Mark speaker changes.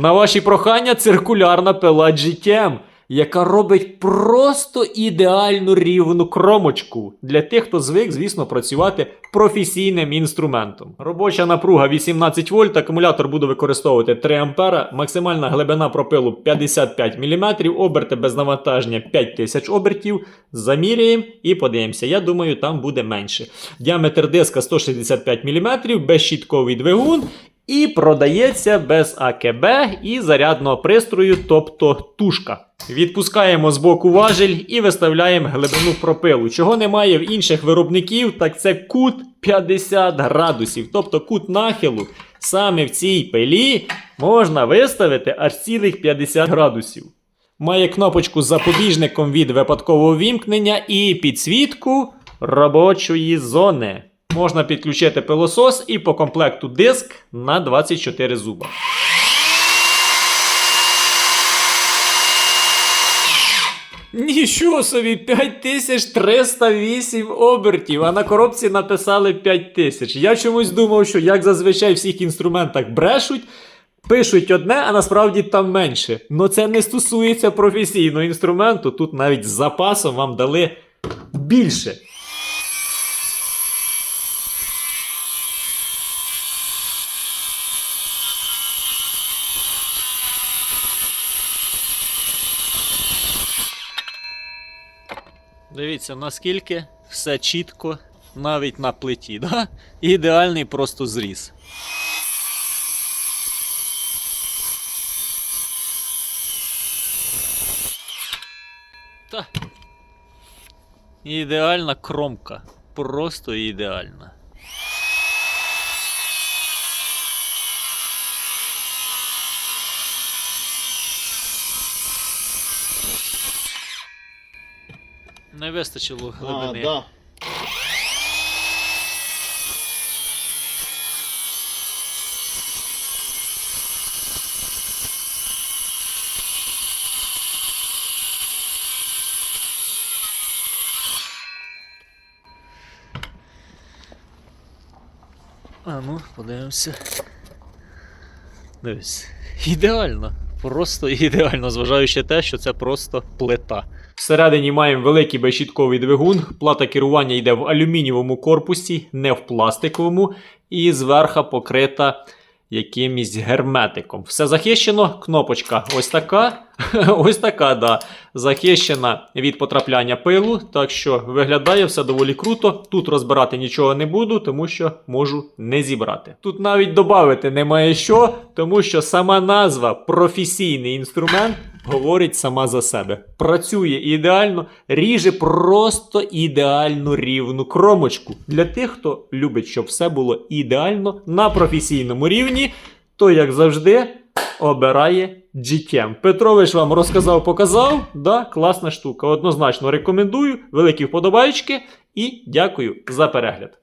Speaker 1: На ваші прохання циркулярна пила GTM, яка робить просто ідеальну рівну кромочку для тих, хто звик, звісно, працювати професійним інструментом. Робоча напруга 18 вольт, акумулятор буду використовувати 3 ампера, максимальна глибина пропилу 55 мм, оберти без навантаження 5000 обертів. Заміряємо і подивимося. Я думаю, там буде менше. Діаметр диска 165 мм, безщітковий двигун. І продається без АКБ і зарядного пристрою, тобто тушка. Відпускаємо з боку важель і виставляємо глибину пропилу. Чого немає в інших виробників, так це кут 50 градусів. Тобто кут нахилу саме в цій пилі можна виставити аж цілих 50 градусів. Має кнопочку з запобіжником від випадкового вімкнення і підсвітку робочої зони. Можна підключити пилосос і по комплекту диск на 24 зуба. Нічого собі, 5308 обертів, а на коробці написали 5000. Я чомусь думав, що як зазвичай в всіх інструментах брешуть, пишуть одне, а насправді там менше. Но це не стосується професійного інструменту. Тут навіть з запасом вам дали більше. Дивіться, наскільки все чітко, навіть на плиті. Да? Ідеальний просто зріз. Та. Ідеальна кромка. Просто ідеальна. Не вистачило
Speaker 2: А,
Speaker 1: глибини.
Speaker 2: да.
Speaker 1: А ну, подивимося. Дивись. Ідеально. Просто ідеально, зважаючи те, що це просто плита. Всередині маємо великий безщітковий двигун. Плата керування йде в алюмінієвому корпусі, не в пластиковому, і зверху покрита якимось герметиком. Все захищено. Кнопочка ось така. ось така, да. Захищена від потрапляння пилу. Так що виглядає все доволі круто. Тут розбирати нічого не буду, тому що можу не зібрати. Тут навіть додати немає що, тому що сама назва професійний інструмент говорить сама за себе. Працює ідеально, ріже просто ідеальну рівну кромочку. Для тих, хто любить, щоб все було ідеально на професійному рівні, то як завжди. Обирає GTM. Петрович вам розказав, показав. Да, класна штука. Однозначно рекомендую. Великі вподобайки і дякую за перегляд.